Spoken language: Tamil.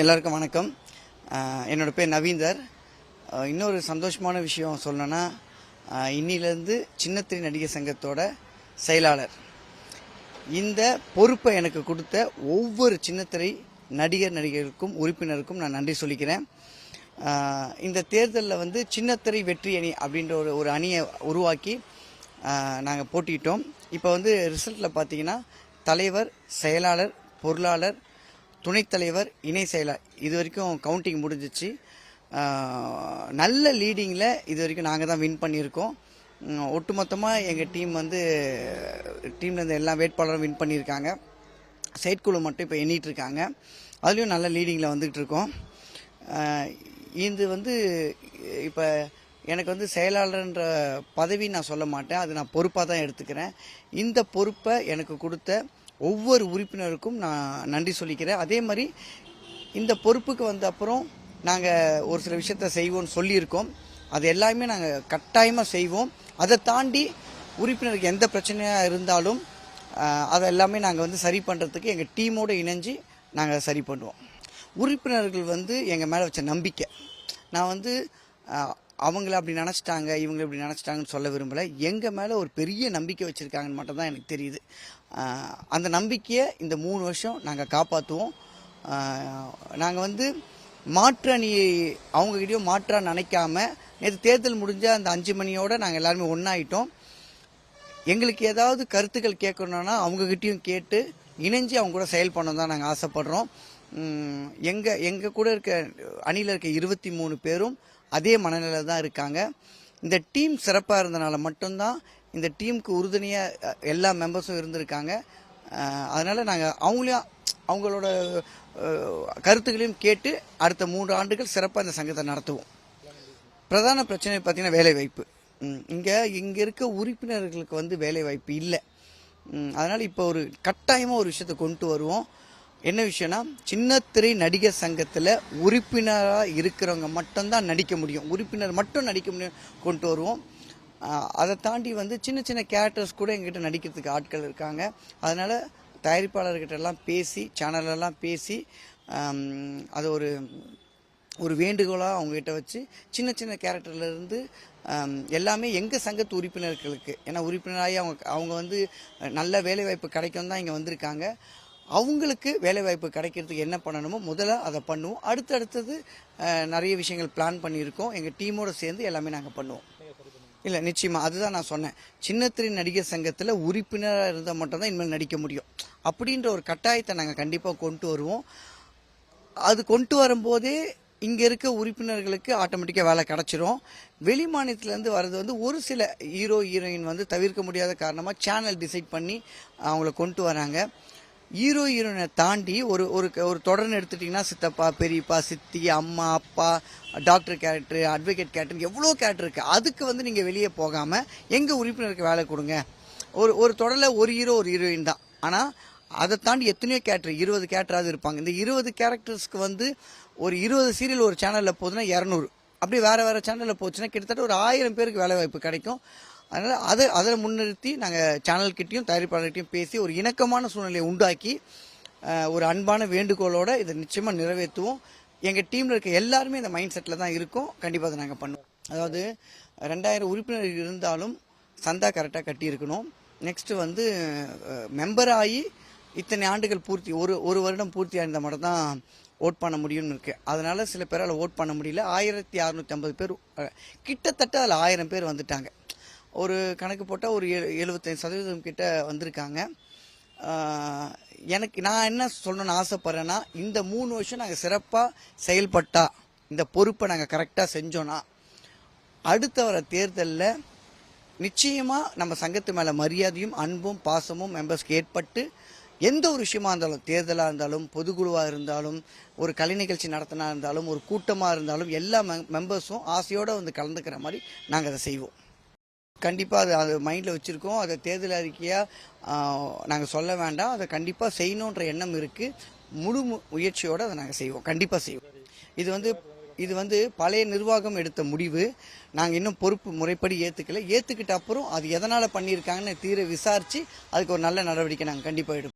எல்லாருக்கும் வணக்கம். என்னோடய என்னோட பேர் நவீந்தர். இன்னொரு சந்தோஷமான விஷயம் சொல்லணும்னா இன்னிலேருந்து சின்னத்திரை நடிகர் சங்கத்தோட செயலாளர். இந்த பொறுப்பை எனக்கு கொடுத்த ஒவ்வொரு சின்னத்திரை நடிகர் நடிகருக்கும் உறுப்பினருக்கும் நான் நன்றி சொல்லிக்கிறேன். இந்த தேர்தலில் வந்து சின்னத்திரை வெற்றி அணி அப்படின்ற ஒரு ஒரு அணியை உருவாக்கி நாங்கள் போட்டிட்டோம் இப்போ வந்து ரிசல்ட்டில் பார்த்தீங்கன்னா தலைவர் செயலாளர் பொருளாளர் துணைத் தலைவர் இணை செயலர் இது வரைக்கும் கவுண்டிங் முடிஞ்சிச்சு நல்ல லீடிங்கில் இது வரைக்கும் நாங்கள் தான் வின் பண்ணியிருக்கோம். ஒட்டுமொத்தமாக எங்கள் டீம் வந்து டீமில் இருந்த எல்லா வேட்பாளரும் வின் பண்ணியிருக்காங்க. செயற்குழு மட்டும் இப்போ எண்ணிகிட்ருக்காங்க இருக்காங்க அதுலேயும் நல்ல லீடிங்கில் வந்துக்கிட்டு இருக்கோம் இது வந்து இப்போ எனக்கு வந்து செயலாளர்ன்ற பதவி நான் சொல்ல மாட்டேன். அது நான் பொறுப்பாக தான் எடுத்துக்கிறேன். இந்த பொறுப்பை எனக்கு கொடுத்த ஒவ்வொரு உறுப்பினருக்கும் நான் நன்றி சொல்லிக்கிறேன். அதே மாதிரி இந்த பொறுப்புக்கு வந்த அப்புறம் நாங்கள் ஒரு சில விஷயத்த செய்வோம்னு சொல்லியிருக்கோம். அது எல்லாமே நாங்கள் கட்டாயமாக செய்வோம். அதை தாண்டி உறுப்பினருக்கு எந்த பிரச்சனையாக இருந்தாலும் அதை எல்லாமே நாங்கள் வந்து சரி பண்ணுறதுக்கு எங்கள் டீமோடு இணைஞ்சு நாங்கள் சரி பண்ணுவோம். உறுப்பினர்கள் வந்து எங்கள் மேலே வச்ச நம்பிக்கை. நான் வந்து அவங்கள அப்படி நினச்சிட்டாங்க இவங்க இப்படி நினச்சிட்டாங்கன்னு சொல்ல விரும்பலை. எங்கள் மேலே ஒரு பெரிய நம்பிக்கை வச்சுருக்காங்கன்னு மட்டும் தான் எனக்கு தெரியுது. அந்த நம்பிக்கையை இந்த மூணு வருஷம் நாங்கள் காப்பாற்றுவோம் நாங்கள் வந்து மாற்று அணியை அவங்ககிட்டயும் மாற்றாக நினைக்காம நேற்று தேர்தல் முடிஞ்ச அந்த அஞ்சு மணியோட நாங்கள் எல்லாருமே ஒன்றாயிட்டோம் எங்களுக்கு ஏதாவது கருத்துக்கள் கேட்கணுன்னா அவங்கக்கிட்டேயும் கேட்டு இணைஞ்சு அவங்க கூட செயல் பண்ண தான் நாங்கள் ஆசைப்படுறோம். எங்கள் எங்கள் கூட இருக்க அணியில் இருக்க இருபத்தி மூணு பேரும் அதே மனநிலை தான் இருக்காங்க. இந்த டீம் சிறப்பாக இருந்தனால மட்டும்தான் இந்த டீமுக்கு உறுதுணையாக எல்லா மெம்பர்ஸும் இருந்திருக்காங்க. அதனால் நாங்கள் அவங்களையும் அவங்களோட கருத்துக்களையும் கேட்டு அடுத்த மூன்று ஆண்டுகள் சிறப்பாக இந்த சங்கத்தை நடத்துவோம். பிரதான பிரச்சனை பார்த்தீங்கன்னா வேலைவாய்ப்பு. இங்கே இங்கே இருக்க உறுப்பினர்களுக்கு வந்து வேலைவாய்ப்பு இல்லை. அதனால் இப்போ ஒரு கட்டாயமாக ஒரு விஷயத்தை கொண்டு வருவோம். என்ன விஷயம்னா சின்னத்திரை நடிகர் சங்கத்தில் உறுப்பினராக இருக்கிறவங்க மட்டும்தான் நடிக்க முடியும். உறுப்பினர் மட்டும் நடிக்க முடியும் கொண்டு வருவோம். அதை தாண்டி வந்து சின்ன சின்ன கேரக்டர்ஸ் கூட எங்கிட்ட நடிக்கிறதுக்கு ஆட்கள் இருக்காங்க. அதனால் தயாரிப்பாளர்கிட்ட எல்லாம் பேசி சேனலெல்லாம் பேசி அது ஒரு ஒரு வேண்டுகோளாக அவங்ககிட்ட வச்சு சின்ன சின்ன கேரக்டர்லேருந்து எல்லாமே எங்கள் சங்கத்து உறுப்பினர்களுக்கு. ஏன்னா உறுப்பினராகி அவங்க அவங்க வந்து நல்ல வேலைவாய்ப்பு கிடைக்கும் தான் இங்கே வந்திருக்காங்க. அவங்களுக்கு வேலைவாய்ப்பு கிடைக்கிறதுக்கு என்ன பண்ணணுமோ முதல்ல அதை பண்ணுவோம். அடுத்தடுத்தது நிறைய விஷயங்கள் பிளான் பண்ணியிருக்கோம். எங்கள் டீமோட சேர்ந்து எல்லாமே நாங்கள் பண்ணுவோம். இல்லை நிச்சயமாக அதுதான் நான் சொன்னேன். சின்னத்திரை நடிகர் சங்கத்தில் உறுப்பினராக இருந்தால் மட்டும்தான் இனிமேல் நடிக்க முடியும். அப்படின்ற ஒரு கட்டாயத்தை நாங்கள் கண்டிப்பாக கொண்டு வருவோம். அது கொண்டு வரும்போதே இங்கே இருக்க உறுப்பினர்களுக்கு ஆட்டோமேட்டிக்காக வேலை கிடச்சிரும். வெளி மாநிலத்திலேருந்து வர்றது வந்து ஒரு சில ஹீரோ ஹீரோயின் வந்து தவிர்க்க முடியாத காரணமாக சேனல் டிசைட் பண்ணி அவங்கள கொண்டு வராங்க. ஹீரோ ஹீரோயினை தாண்டி ஒரு ஒரு ஒரு தொடர்னு எடுத்துட்டிங்கன்னா சித்தப்பா பெரியப்பா சித்தி அம்மா அப்பா டாக்டர் கேரக்டர் அட்வொகேட் கேரக்டர் எவ்வளோ கேரக்டர் இருக்குது அதுக்கு வந்து நீங்கள் வெளியே போகாமல் எங்கள் உறுப்பினருக்கு வேலை கொடுங்க. ஒரு ஒரு தொடரில் ஒரு ஹீரோ ஒரு ஹீரோயின் தான். ஆனால் அதை தாண்டி எத்தனையோ கேரக்டர் இருபது கேரக்டராவது இருப்பாங்க. இந்த இருபது கேரக்டர்ஸ்க்கு வந்து ஒரு இருபது சீரியல் ஒரு சேனலில் போகுதுன்னா இரநூறு. அப்படி வேறு வேறு சேனலில் போச்சுன்னா கிட்டத்தட்ட ஒரு ஆயிரம் பேருக்கு வேலை வாய்ப்பு கிடைக்கும். அதனால் அதை அதை முன்னிறுத்தி நாங்கள் சேனல்கிட்டையும் தயாரிப்பாளர்கிட்டையும் பேசி ஒரு இணக்கமான சூழ்நிலையை உண்டாக்கி ஒரு அன்பான வேண்டுகோளோட இதை நிச்சயமாக நிறைவேற்றுவோம். எங்கள் டீமில் இருக்க எல்லாருமே இந்த மைண்ட் செட்டில் தான் இருக்கோம். கண்டிப்பாக அதை நாங்கள் பண்ணுவோம். அதாவது ரெண்டாயிரம் உறுப்பினர்கள் இருந்தாலும் சந்தா கரெக்டாக கட்டியிருக்கணும். நெக்ஸ்ட்டு வந்து மெம்பர் ஆகி இத்தனை ஆண்டுகள் பூர்த்தி ஒரு ஒரு வருடம் பூர்த்தி ஆயிருந்த மட்டும் தான் ஓட் பண்ண முடியும்னு இருக்குது அதனால் சில பேரால் ஓட் பண்ண முடியல. ஆயிரத்தி அறநூற்றி ஐம்பது பேர் கிட்டத்தட்ட அதில் ஆயிரம் பேர் வந்துட்டாங்க. ஒரு கணக்கு போட்டால் ஒரு எழு எழுபத்தஞ்சு சதவீதம் கிட்ட வந்திருக்காங்க. எனக்கு நான் என்ன சொல்லணும்னு ஆசைப்பட்றேன்னா இந்த மூணு வருஷம் நாங்கள் சிறப்பாக செயல்பட்டா இந்த பொறுப்பை நாங்கள் கரெக்டாக செஞ்சோன்னா அடுத்த வர தேர்தலில் நிச்சயமாக நம்ம சங்கத்து மேலே மரியாதையும் அன்பும் பாசமும் மெம்பர்ஸ்க்கு ஏற்பட்டு எந்த ஒரு விஷயமா இருந்தாலும் தேர்தலாக இருந்தாலும் பொதுக்குழுவாக இருந்தாலும் ஒரு கலை நிகழ்ச்சி நடத்தினா இருந்தாலும் ஒரு கூட்டமாக இருந்தாலும் எல்லா மெம்பர்ஸும் ஆசையோடு வந்து கலந்துக்கிற மாதிரி நாங்கள் அதை செய்வோம். கண்டிப்பாக அது அது மைண்டில் வச்சுருக்கோம். அதை தேர்தல் அறிக்கையாக நாங்கள் சொல்ல வேண்டாம். அதை கண்டிப்பாக செய்யணுன்ற எண்ணம் இருக்குது முழு மு- முயற்சியோடு அதை நாங்கள் செய்வோம். கண்டிப்பாக செய்வோம். இது வந்து இது வந்து பழைய நிர்வாகம் எடுத்த முடிவு. நாங்கள் இன்னும் பொறுப்பு முறைப்படி ஏற்றுக்கல ஏற்றுக்கிட்ட அப்புறம் அது எதனால் பண்ணியிருக்காங்கன்னு தீர விசாரித்து அதுக்கு ஒரு நல்ல நடவடிக்கை நாங்கள் கண்டிப்பாக எடுப்போம்.